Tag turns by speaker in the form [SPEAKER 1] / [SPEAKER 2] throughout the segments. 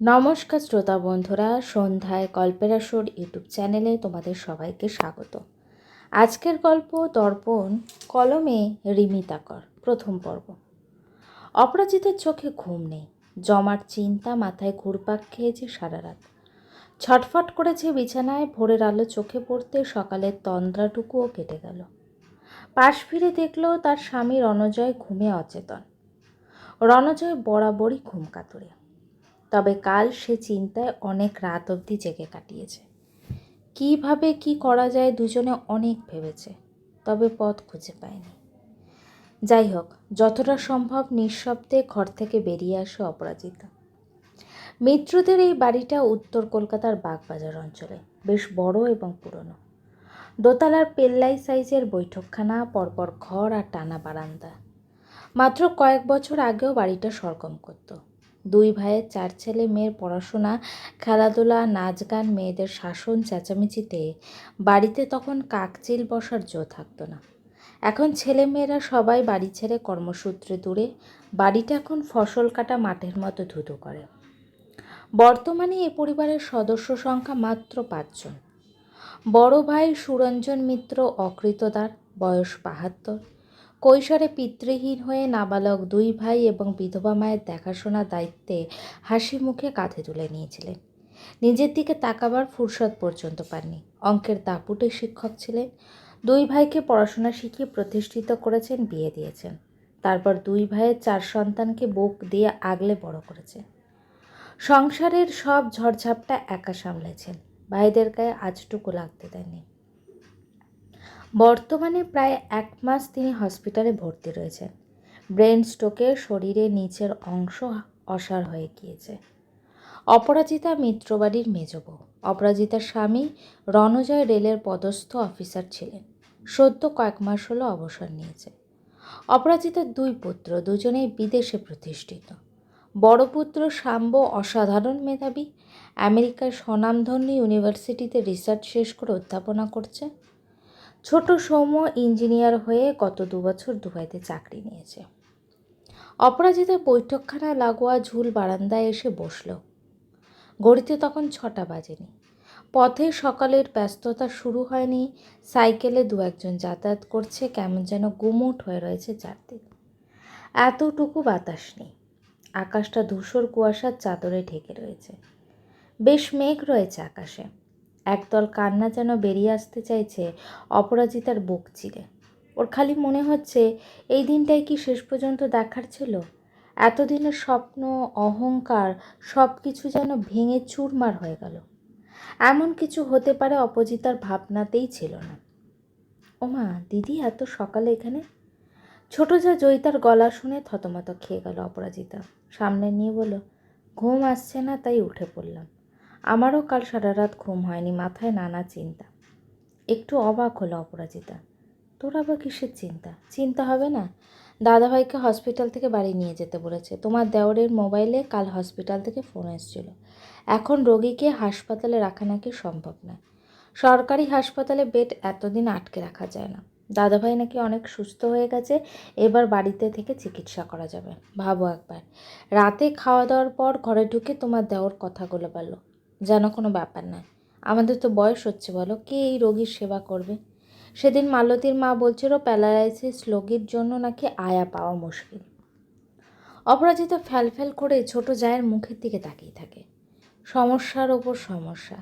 [SPEAKER 1] নমস্কার শ্রোতা বন্ধুরা, সন্ধ্যায় গল্পের আসর ইউটিউব চ্যানেলে তোমাদের সবাইকে স্বাগত। আজকের গল্প দর্পণ কলমে রিমিতাকর, প্রথম পর্ব। অপরাজিতের চোখে ঘুম নেই, জমার চিন্তা মাথায় ঘুরপাক খেয়েছে সারা রাত ছটফট করেছে বিছানায়, ভোরের আলো চোখে পড়তে সকালের তন্দ্রাটুকুও কেটে গেল। পাশ ফিরে দেখল তার স্বামী রণজয় ঘুমে অচেতন। রণজয় বরাবরই ঘুম কাতুরে। তবে কাল সে চিন্তায় অনেক রাত অবধি জেগে কাটিয়েছে। কীভাবে কি করা যায় দুজনে অনেক ভেবেছে, তবে পথ খুঁজে পায়নি। যাই হোক, যতটা সম্ভব নিঃশব্দে ঘর থেকে বেরিয়ে আসে অপরাজিতা। মিত্রদের এই বাড়িটা উত্তর কলকাতার বাগবাজার অঞ্চলে, বেশ বড় এবং পুরনো। দোতলার পেল্লাই সাইজের বৈঠকখানা, পরপর ঘর আর টানা বারান্দা। মাত্র কয়েক বছর আগেও বাড়িটা সরগম করতো। দুই ভাইয়ের চার ছেলে মেয়ের পড়াশোনা, খেলাধুলা, নাচ গান মেয়েদের শাসন চেঁচামেচিতে। বাড়িতে তখন কাকচিল বসার জো থাকতো না। এখন ছেলে মেয়েরা সবাই বাড়ি ছেড়ে কর্মসূত্রে দূরে। বাড়িটা এখন ফসল কাটা মাঠের মতো ধুধু করে। বর্তমানে এ পরিবারের সদস্য সংখ্যা মাত্র পাঁচজন। বড় ভাই সুরঞ্জন মিত্র অকৃতদার, বয়স বাহাত্তর। কৈশোরে পিতৃহীন হয়ে নাবালক দুই ভাই এবং বিধবা মায়ের দেখাশোনার দায়িত্বে হাসি মুখে কাঁধে তুলে নিয়েছিলেন। নিজের দিকে তাকাবার ফুরসত পর্যন্ত পাননি। অঙ্কের দাপুটে শিক্ষক ছিলেন। দুই ভাইকে পড়াশোনা শিখিয়ে প্রতিষ্ঠিত করেছেন, বিয়ে দিয়েছেন। তারপর দুই ভাইয়ের চার সন্তানকে বুক দিয়ে আগলে বড় করেছে সংসারের সব ঝড়ঝাপটা একা সামলেছেন। ভাইদের গায়ে আজটুকু লাগতে দেননি। বর্তমানে প্রায় এক মাস তিনি হসপিটালে ভর্তি রয়েছেন। ব্রেন স্ট্রোকে শরীরের নিচের অংশ অসার হয়ে গিয়েছে। অপরাজিতা মিত্রবাড়ির মেজবউ অপরাজিতার স্বামী রণজয় রেলের পদস্থ অফিসার ছিলেন। সদ্য কয়েক মাস হলো অবসর নিয়েছে। অপরাজিতার দুই পুত্র দুজনেই বিদেশে প্রতিষ্ঠিত। বড় পুত্র শাম্ব অসাধারণ মেধাবী। আমেরিকার স্বনামধন্য ইউনিভার্সিটিতে রিসার্চ শেষ করে অধ্যাপনা করছে। ছোট সৌম্য ইঞ্জিনিয়ার হয়ে গত দুবছর দুবাইতে চাকরি নিয়েছে। অপরাজিতা বৈঠকখানা লাগোয়া ঝুল বারান্দায় এসে বসল। ঘড়িতে তখন ছটা বাজেনি। পথে সকালের ব্যস্ততা শুরু হয়নি। সাইকেলে দু একজন যাতায়াত করছে, কেমন যেন গুমোট হয়ে রয়েছে চারদিক। এতটুকু বাতাস নেই। আকাশটা ধূসর কুয়াশার চাদরে ঢেকে রয়েছে। বেশ মেঘ রয়েছে আকাশে। একদল কান্না যেন বেরিয়ে আসতে চাইছে অপরাজিতার বুক চিরে। ওর খালি মনে হচ্ছে, এই দিনটাই কি শেষ পর্যন্ত দেখার ছিল? এতদিনের স্বপ্ন, অহংকার সব কিছু যেন ভেঙে চুরমার হয়ে গেল। এমন কিছু হতে পারে অপজিতার ভাবনাতেই ছিল না। ওমা, দিদি এত সকালে এখানে? ছোট যা জয়িতার গলা শুনে থতমত খেয়ে গেল অপরাজিতা। সামনে নিয়ে বলল, ঘুম আসছে না, তাই উঠে পড়লাম। আমারও কাল সারা রাত ঘুম হয়নি, মাথায় নানা চিন্তা। একটু অবাক হলো অপরাজিতা। তোর আবার কিসের চিন্তা? চিন্তা হবে না? দাদাভাইকে হসপিটাল থেকে বাড়ি নিয়ে যেতে বলেছে। তোমার দেওরের মোবাইলে কাল হসপিটাল থেকে ফোন এসেছিল। এখন রোগীকে হাসপাতালে রাখা নাকি সম্ভব নয়। সরকারি হাসপাতালে বেড এতদিন আটকে রাখা যায় না। দাদাভাই নাকি অনেক সুস্থ হয়ে গেছে, এবার বাড়িতে থেকে চিকিৎসা করা যাবে। ভাবো একবার। রাতে খাওয়া দাওয়ার পর ঘরে ঢুকে তোমার দেওর কথাগুলো বলল। যেন কোনো ব্যাপার নয় আমাদের তো বয়স হচ্ছে, বলো। কে এই রোগীর সেবা করবে? সেদিন মালতীর মা বলছিল, প্যারালাইসিস রোগীর জন্য নাকি আয়া পাওয়া মুশকিল। অপরাজিতা ফ্যাল ফ্যাল করে ছোট জায়ের মুখের দিকে তাকিয়ে থাকে। সমস্যার ওপর সমস্যা।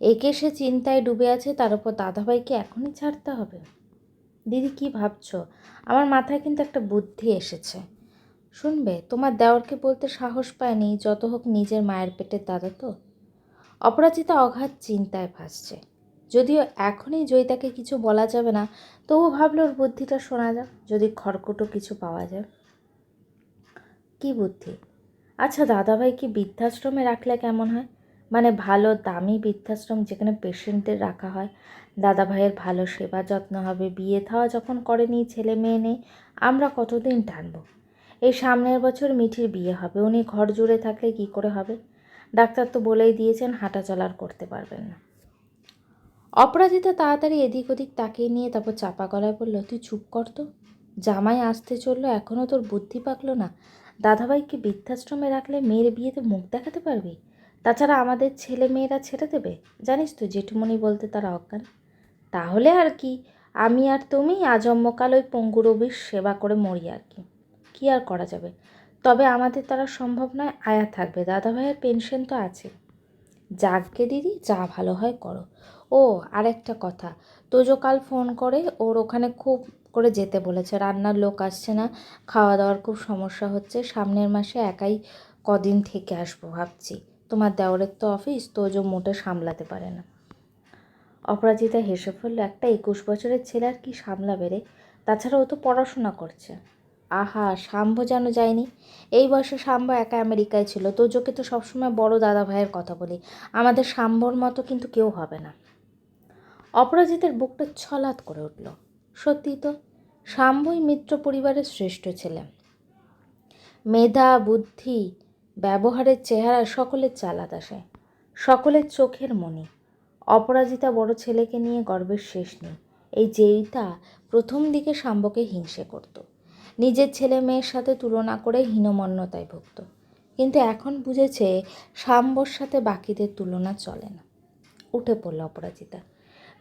[SPEAKER 1] একে সে চিন্তায় ডুবে আছে, তার উপর দাদাভাইকে এখনই ছাড়তে হবে। দিদি, কি ভাবছ? আমার মাথায় কিন্তু একটা বুদ্ধি এসেছে। শুনবে, তোমার দেওরকে বলতে সাহস পায়নি, যত হোক নিজের মায়ের পেটের দাদা তো। অপরাজিতা অগাধ চিন্তায় ভাসছে। যদিও এখনই জয়িতাকে কিছু বলা যাবে না তবু ভাবলো ওর বুদ্ধিটা শোনা যাক, যদি খড়কুটো কিছু পাওয়া যায়। কি বুদ্ধি? আচ্ছা দাদাভাই কি বৃদ্ধাশ্রমে রাখলে কেমন হয়? মানে ভালো, দামি বৃদ্ধাশ্রম যেখানে পেশেন্টদের রাখা হয়। দাদাভাইয়ের ভালো সেবা যত্ন হবে, বিয়ে থাওয়া যখন করেনি, ছেলে মেয়ে নেই, আমরা কতদিন টানবো? এই সামনের বছর মিঠির বিয়ে হবে, উনি ঘর জুড়ে থাকলে কি করে হবে? ডাক্তার তো বলেই দিয়েছেন হাঁটা চলার করতে পারবেন না। অপরাজিতা তাড়াতাড়ি এদিক ওদিক তাকিয়ে নিয়ে তারপর চাপা গলায় বলল, তুই চুপ কর তো। জামাই আসতে চলল এখনও তোর বুদ্ধি পাকলো না। দাদাভাইকে বৃদ্ধাশ্রমে রাখলে মেয়ের বিয়েতে মুখ দেখাতে পারবি? তাছাড়া আমাদের ছেলে মেয়েরা ছেড়ে দেবে? জানিস তো, জেঠুমণি বলতে তারা অজ্ঞান। তাহলে আর কি? আমি আর তুমি আজম্মকাল ওই পঙ্গু রবির সেবা করে মরি আর কি। কী আর করা যাবে? তবে আমাদের দ্বারা সম্ভব নয় আয়া থাকবে। দাদাভাইয়ের পেনশন তো আছে। যাকগে দিদি, যা ভালো হয় করো। ও, আরেকটা কথা। তোজো কাল ফোন করে, ওর ওখানে খুব করে যেতে বলেছে। রান্নার লোক আসছে না খাওয়া দাওয়ার খুব সমস্যা হচ্ছে। সামনের মাসে একাই কদিন থেকে আসব ভাবছি। তোমার দেওরের তো অফিস তোজো মোটে সামলাতে পারে না। অপরাজিতা হেসে ফেলল, একটা একুশ বছরের ছেলে আর কি সামলাবে রে? তাছাড়া ও তো পড়াশোনা করছে। আহা শাম্ভ যেন যায়নি। এই বয়সে শাম্ভ একা আমেরিকায় ছিল। তোজোকে তো সবসময় বড় দাদা ভাইয়ের কথা বলি। আমাদের শাম্ভর মতো কিন্তু কেউ হবে না। অপরাজিতের বুকটা ছলাৎ করে উঠল। সত্যি তো শাম্ভই মিত্র পরিবারের শ্রেষ্ঠ ছেলে। মেধা, বুদ্ধি, ব্যবহারের চেহারা সকলের চালাত আসে। সকলের চোখের মনি। অপরাজিতা বড় ছেলেকে নিয়ে গর্বের শেষ নেই। এই জেইতা প্রথম দিকে শাম্বকে হিংসে করত। নিজের ছেলে মেয়ের সাথে তুলনা করে হীনমন্যতায় ভুগত কিন্তু এখন বুঝেছে শাম্বর সাথে বাকিদের তুলনা চলে না। উঠে পড়ল অপরাজিতা।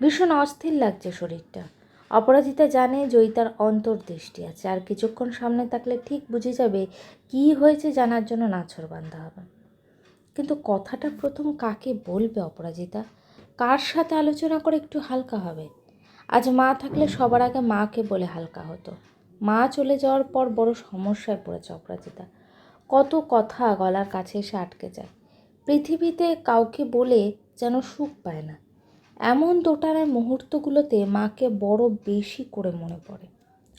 [SPEAKER 1] ভীষণ অস্থির লাগছে শরীরটা। অপরাজিতা জানে জয়িতার অন্তর্দৃষ্টি আছে, আর কিছুক্ষণ সামনে থাকলে ঠিক বুঝে যাবে কি হয়েছে জানার জন্য নাছর বান্ধা হবে। কিন্তু কথাটা প্রথম কাকে বলবে অপরাজিতা? কার সাথে আলোচনা করে একটু হালকা হবে? আজ মা থাকলে সবার আগে মাকে বলে হালকা হতো। মা চলে যাওয়ার পর বড় সমস্যায় পড়েছে অপরাজিতা কত কথা গলার কাছে এসে আটকে যায়। পৃথিবীতে কাউকে বলে যেন সুখ পায় না। এমন দোটানার মুহূর্তগুলোতে মাকে বড় বেশি করে মনে পড়ে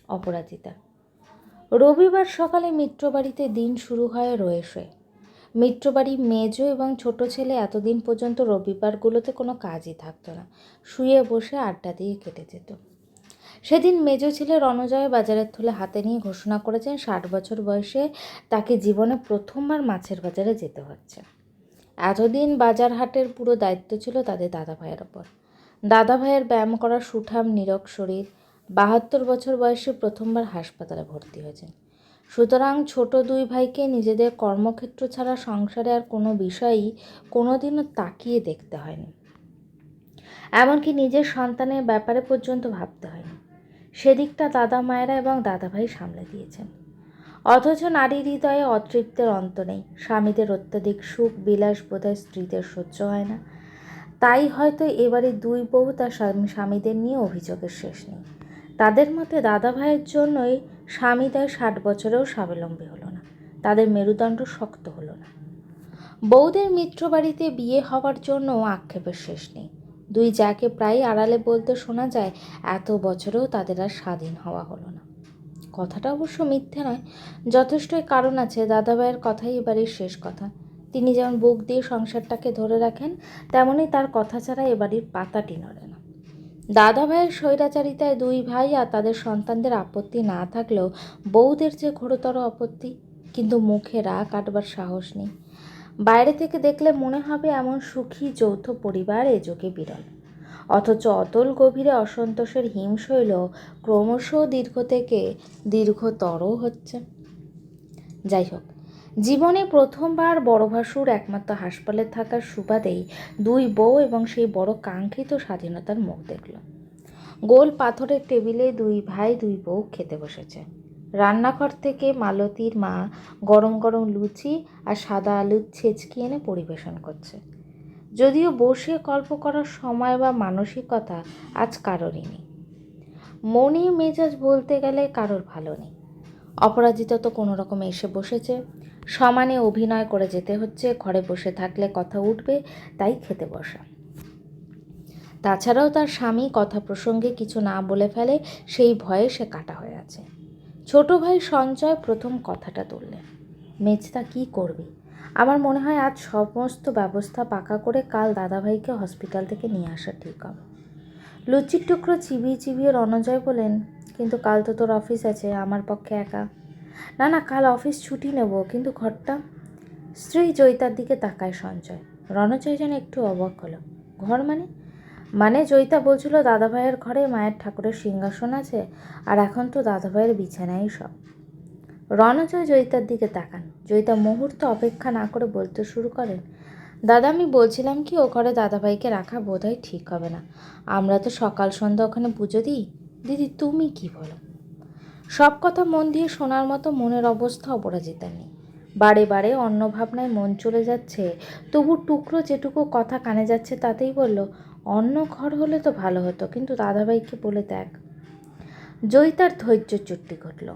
[SPEAKER 1] অপরাজিতা। রবিবার সকালে মিত্রবাড়িতে দিন শুরু হয় রয়েছে মিত্রবাড়ি মেজো এবং ছোট ছেলে এতদিন পর্যন্ত রবিবারগুলোতে কোনো কাজই থাকতো না। শুয়ে বসে আড্ডা দিয়ে কেটে যেত। সেদিন মেজো ছেলে রণজয় বাজারের থলে হাতে নিয়ে ঘোষণা করেছেন, ষাট বছর বয়সে তাকে জীবনে প্রথমবার মাছের বাজারে যেতে হচ্ছে। এতদিন বাজার হাটের পুরো দায়িত্ব ছিল তাদের দাদা ভাইয়ের ওপর। দাদা ভাইয়ের ব্যায়াম করা সুঠাম নিরক শরীর, বাহাত্তর বছর বয়সে প্রথমবার হাসপাতালে ভর্তি হয়েছেন। সুতরাং ছোট দুই ভাইকে নিজেদের কর্মক্ষেত্র ছাড়া সংসারে আর কোনো বিষয়ই কোনোদিনও তাকিয়ে দেখতে হয়নি। এমনকি নিজের সন্তানের ব্যাপারে পর্যন্ত ভাবতে হয়নি। সেদিকটা দাদা মায়েরা এবং দাদা ভাই সামলে দিয়েছেন। অথচ নারী হৃদয়ে অতৃপ্তের অন্ত নেই। স্বামীদের অত্যাধিক সুখ, বিলাস বোধহয় স্ত্রীদের সহ্য হয় না। তাই হয়তো এবারে দুই বউ তার স্বামী, স্বামীদের নিয়ে অভিযোগের শেষ নেই। তাদের মতে দাদা ভাইয়ের জন্যই স্বামীদয় ষাট বছরেও স্বাবলম্বী হলো না। তাদের মেরুদণ্ড শক্ত হলো না। বউদের মিত্র বাড়িতে বিয়ে হওয়ার জন্য আক্ষেপের শেষ নেই। দুই যাকে প্রায় আড়ালে বলতে শোনা যায়, এত বছরেও তাদের আর স্বাধীন হওয়া হলো না। কথাটা অবশ্য মিথ্যে নয়, যথেষ্টই কারণ আছে দাদাভাইয়ের কথাই এবারের শেষ কথা। তিনি যেমন বুক দিয়ে সংসারটাকে ধরে রাখেন তেমনই তার কথা ছাড়া এবাড়ির পাতাটি নড়ে না। দাদা ভাইয়ের স্বৈরাচারিতায় দুই ভাই আর তাদের সন্তানদের আপত্তি না থাকলেও বউদের যে ঘোরতর আপত্তি, কিন্তু মুখে রাগ কাটবার সাহস নেই। বাইরে থেকে দেখলে মনে হবে এমন সুখী যৌথ পরিবার এ যুগে বিরল। অথচ অতল গভীরে অসন্তোষের হিমশৈল ক্রমশ দীর্ঘ থেকে দীর্ঘতর হচ্ছে। যাই হোক, জীবনে প্রথমবার বড় ভাসুর একমাত্র হাসপাতালে থাকার সুবাদেই দুই বউ এবং সেই বড় কাঙ্ক্ষিত স্বাধীনতার মুখ দেখল। গোল পাথরের টেবিলে দুই ভাই দুই বউ খেতে বসেছে। রান্নাঘর থেকে মালতীর মা গরম গরম লুচি আর সাদা আলুর ছেচকি এনে পরিবেশন করছে। যদিও বসে গল্প করার সময় বা মানসিকতা আজ কারোরই নেই। মনে মেজাজ বলতে গেলে কারোর ভালো নেই। অপরাজিতা তো কোনো রকমে এসে বসেছে। সমানে অভিনয় করে যেতে হচ্ছে, ঘরে বসে থাকলে কথা উঠবে, তাই খেতে বসা। তাছাড়াও তার স্বামী কথা প্রসঙ্গে কিছু না বলে ফেলে সেই ভয়ে সে কাটা হয়ে আছে। ছোট ভাই সঞ্জয় প্রথম কথাটা তুললেন, মেজদা কি করবি? আমার মনে হয় আজ সমস্ত ব্যবস্থা পাকা করে কাল দাদাভাইকে হসপিটাল থেকে নিয়ে আসা ঠিক হবে। লুচির টুকরো চিবিয়ে চিবিয়ে রণজয় বলেন কিন্তু কাল তো তোর অফিস আছে, আমার পক্ষে একা। না না, কাল অফিস ছুটি নেব, কিন্তু ঘরটা? স্ত্রী জয়িতার দিকে তাকায় সঞ্জয়। রণজয় যেন একটু অবাক হলো। ঘর মানে? মানে জয়িতা বলছিল, দাদাভাইয়ের ঘরে মায়ের ঠাকুরের সিংহাসন আছে, আর এখন তো দাদাভাইয়ের বিছানাই সব। রণজয় জয়িতার দিকে তাকান। জয়িতা মুহূর্ত অপেক্ষা না করে বলতে শুরু করেন, দাদা, আমি বলছিলাম কি, ও ঘরে দাদাভাইকে রাখা বোধহয় ঠিক হবে না। আমরা তো সকাল সন্ধ্যা ওখানে পুজো দিই। দিদি, তুমি কি বলো? সব কথা মন দিয়ে শোনার মতো মনের অবস্থা অপরাজিতা নেই। বারে বারে অন্য ভাবনায় মন চলে যাচ্ছে, তবু টুকরো যেটুকু কথা কানে যাচ্ছে তাতেই বলল অন্য ঘর হলে তো ভালো হতো, কিন্তু দাদাভাইকে বলে দেখ। জয়িতার ধৈর্য চুট্টি ঘটল।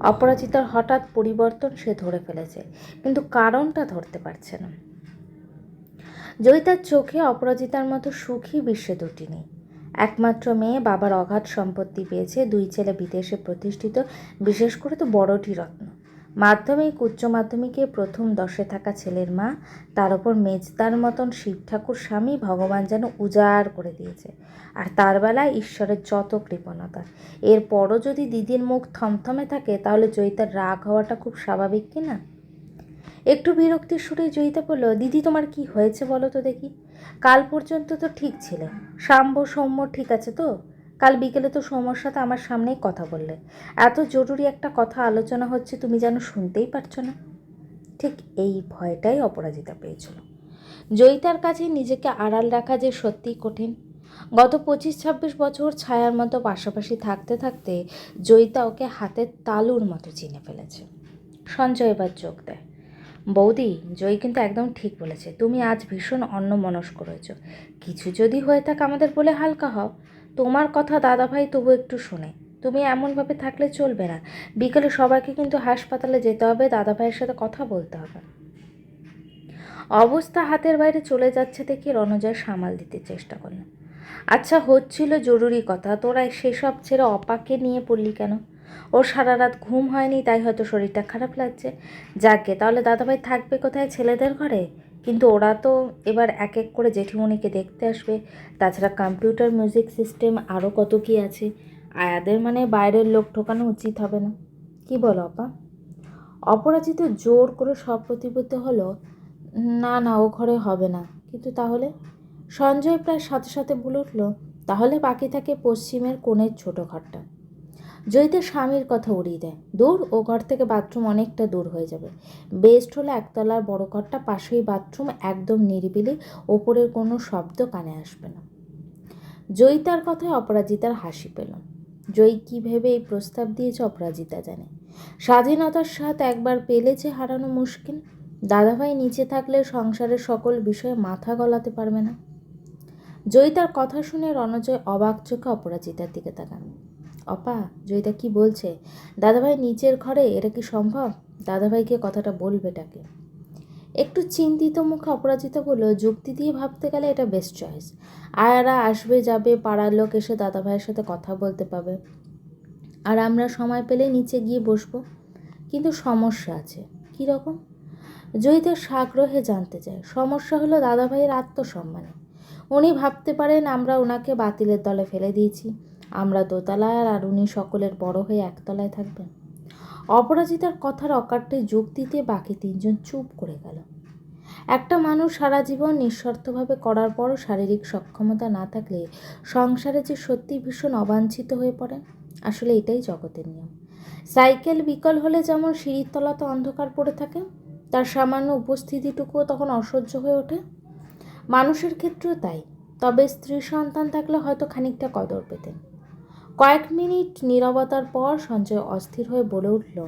[SPEAKER 1] অপরাজিতার হঠাৎ পরিবর্তন সে ধরে ফেলেছে, কিন্তু কারণটা ধরতে পারছে না। জয়িতার চোখে অপরাজিতার মতো সুখী বিশ্বে দুটি নেই। একমাত্র মেয়ে বাবার অগাধ সম্পত্তি পেয়েছে, দুই ছেলে বিদেশে প্রতিষ্ঠিত, বিশেষ করে তো বড়টি রত্ন। মাধ্যমিক, উচ্চ মাধ্যমিকে প্রথম দশে থাকা ছেলের মা, তার ওপর মেজদার মতন শিব ঠাকুর স্বামী ভগবান যেন উজাড় করে দিয়েছে। আর তার বেলায় ঈশ্বরের যত কৃপণতা। এরপরও যদি দিদির মুখ থমথমে থাকে, তাহলে জয়িতার রাগ হওয়াটা খুব স্বাভাবিক কি না? একটু বিরক্তির সুরে জয়িতা বলল, দিদি, তোমার কি হয়েছে বলো তো দেখি। কাল পর্যন্ত তো ঠিক ছিলে। শাম্ব, সৌম্য ঠিক আছে তো? কাল বিকেলে তো সৌম্যর সাথে আমার সামনেই কথা বললে। এত জরুরি একটা কথা আলোচনা হচ্ছে, তুমি যেন শুনতেই পারছ না। ঠিক এই ভয়টাই অপরাজিতা পেয়েছিল। জয়িতার কাছে নিজেকে আড়াল রাখা যে সত্যিই কঠিন। গত পঁচিশ ছাব্বিশ বছর ছায়ার মতো পাশাপাশি থাকতে থাকতে জয়িতা ওকে হাতের তালুর মতো চিনে ফেলেছে। সঞ্জয় এবার যোগ দেয়। বৌদি, জয়ী কিন্তু একদম ঠিক বলেছে। তুমি আজ ভীষণ অন্যমনস্ক রয়েছ। কিছু যদি হয়ে থাকে আমাদের বলে হালকা হও। তোমার কথা দাদাভাই তবু একটু শোনে। তুমি এমনভাবে থাকলে চলবে না। বিকেলে সবাইকে কিন্তু হাসপাতালে যেতে হবে, দাদাভাইয়ের সাথে কথা বলতে হবে। অবস্থা হাতের বাইরে চলে যাচ্ছে দেখে রণজয় সামাল দিতে চেষ্টা করল। আচ্ছা হচ্ছিল জরুরি কথা। তোরা সেসব ছেড়ে অপাকে নিয়ে পড়লি কেন? ওর সারা রাত ঘুম হয়নি, তাই হয়তো শরীরটা খারাপ লাগছে। যাকে তাহলে দাদাভাই থাকবে কোথায় ছেলেদের ঘরে? কিন্তু ওরা তো এবার এক এক করে জেঠিমণিকে দেখতে আসবে। তাছাড়া কম্পিউটার মিউজিক সিস্টেম আরও কত কী আছে। আয়াদের মানে বাইরের লোক ঠোকানো উচিত হবে না। কি বলো আপা? অপরাজিত জোর করে সব প্রতিপত্ত হলো, না না, ও ঘরে হবে না। কিন্তু তাহলে? সঞ্জয় প্রায় সাথে সাথে বলে উঠল, তাহলে বাকি থাকে পশ্চিমের কোণের ছোটো ঘরটা। জয়িতা স্বামীর কথা উড়িয়ে দেয়। দূর ও ঘর থেকে বাথরুম অনেকটা দূর হয়ে যাবে। বেস্ট হলো একতলার বড় ঘরটা পাশেই বাথরুম, একদম নিরিবিলি, ওপরের কোনো শব্দ কানে আসবে না। জয়িতার কথায় অপরাজিতার হাসি পেল। জয়ী কী ভেবে এই প্রস্তাব দিয়েছে অপরাজিতা জানে। স্বাধীনতার স্বাদ একবার পেলে যে হারানো মুশকিল। দাদাভাই নিচে থাকলে সংসারের সকল বিষয়ে মাথা গলাতে পারবে না। জয়িতার কথা শুনে রণজয় অবাক চোখে অপরাজিতার দিকে তাকান অপা, জয়িতা কি বলছে? দাদাভাই নিচের ঘরে এটা কি সম্ভব? দাদাভাইকে কথাটা বলবেটাকে একটু চিন্তিত মুখে অপরাজিতা বলল, যুক্তি দিয়ে ভাবতে গেলে এটা বেস্ট চয়েস আয়ারা আসবে, যাবে, পাড়ার লোক এসে দাদাভাইয়ের সাথে কথা বলতে পাবে। আর আমরা সময় পেলে নিচে গিয়ে বসবো। কিন্তু সমস্যা আছে। কী রকম? জয়িতা সাগ্রহে জানতে চায়। সমস্যা হলো দাদাভাইয়ের আত্মসম্মানে। উনি ভাবতে পারেন আমরা ওনাকে বাতিলের দলে ফেলে দিয়েছি। আমরা দোতলায় আর উনি সকলের বড় হয়ে একতলায় থাকবেন। অপরাজিতার কথার অকাট্যে যোগ দিতে বাকি তিনজন চুপ করে গেল। একটা মানুষ সারা জীবন নিঃস্বার্থভাবে করার পরও শারীরিক সক্ষমতা না থাকলে সংসারে যে সত্যি ভীষণ অবাঞ্ছিত হয়ে পড়ে, আসলে এটাই জগতের নিয়ম। সাইকেল বিকল হলে যেমন সিঁড়ির তলাতে অন্ধকার পড়ে থাকে, তার সামান্য উপস্থিতিটুকুও তখন অসহ্য হয়ে ওঠে। মানুষের ক্ষেত্রেও তাই, তবে স্ত্রী সন্তান থাকলে হয়তো খানিকটা কদর পেতেন। কয়েক মিনিট নীরবতার পর সঞ্জয় অস্থির হয়ে বলে উঠল,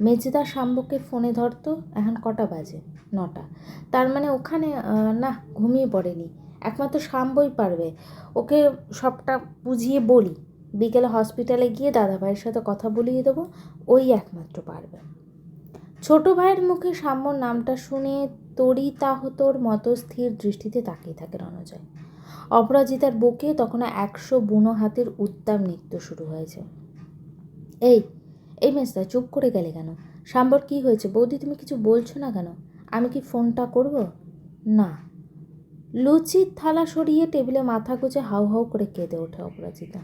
[SPEAKER 1] মেজদা শাম্বকে ফোনে ধরতো এখন কটা বাজে? নটা। তার মানে ওখানে না, ঘুমিয়ে পড়েনি। একমাত্র শাম্বই পারবে। ওকে সবটা বুঝিয়ে বলি। বিকেলে হসপিটালে গিয়ে দাদাভাইয়ের সাথে কথা বলিয়ে দেবো। ওই একমাত্র পারবে। ছোট ভাইয়ের মুখে সাম্যর নামটা শুনে তরিতাহতর মতো স্থির দৃষ্টিতে তাকিয়ে থাকে রণজয়। অপরাজিতার বুকে তখন একশো বুনো হাতের উত্তাম নৃত্য শুরু হয়েছে। এই এই মেসটা চুপ করে গেলে কেন? সাম্বর কি হয়েছে? বৌদি, তুমি কিছু বলছো না কেন? আমি কি ফোনটা করব? না। লুচির থালা সরিয়ে টেবিলে মাথা গুজে হাউ হাউ করে কেঁদে ওঠে অপরাজিতা।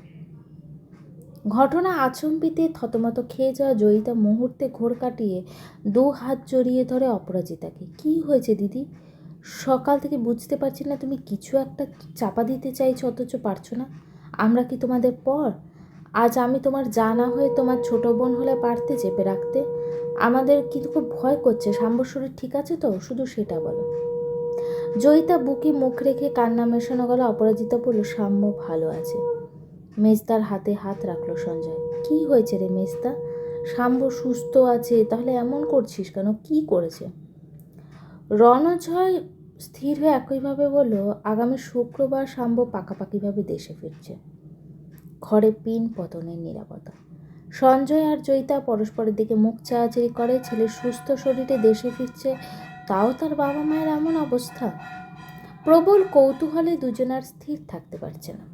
[SPEAKER 1] ঘটনা আচম্বিতে থতমত খেয়ে যাওয়া জয়িতা মুহূর্তে ঘোর কাটিয়ে দু হাত জড়িয়ে ধরে অপরাজিতাকে। কি হয়েছে দিদি? সকাল থেকে বুঝতে পারছি না তুমি কিছু একটা চাপা দিতে চাইছো, অথচ পারছ না। আমরা কি তোমাদের পর? আজ আমি তোমার জানা হয়ে তোমার ছোট বোন হলে পারতে চেপে রাখতে। আমাদের কিন্তু খুব ভয় করছে শাম্বর শরীর ঠিক আছে তো? শুধু সেটা বলো। জয়িতা বুকি মুখ রেখে কান্না মেশানো গেল অপরাজিতা বলল, সাম্য ভালো আছে। মেজদার হাতে হাত রাখল সঞ্জয়। কি হয়েছে রে মেজদা? সাম্য সুস্থ আছে, তাহলে এমন করছিস কেন? কি করেছে? রণজয় স্থির হয়ে একইভাবে বলল, আগামী শুক্রবার সাম্য পাকাপাকিভাবে দেশে ফিরছে। ঘরে পিন পতনের নিরাপত্তা। সঞ্জয় আর জয়িতা পরস্পরের দিকে মুখ চাওয়াচারি করে ছেলে সুস্থ শরীরে দেশে ফিরছে, তাও তার বাবা মায়ের এমন অবস্থা? প্রবল কৌতূহলে দুজনার স্থির থাকতে পারছে না।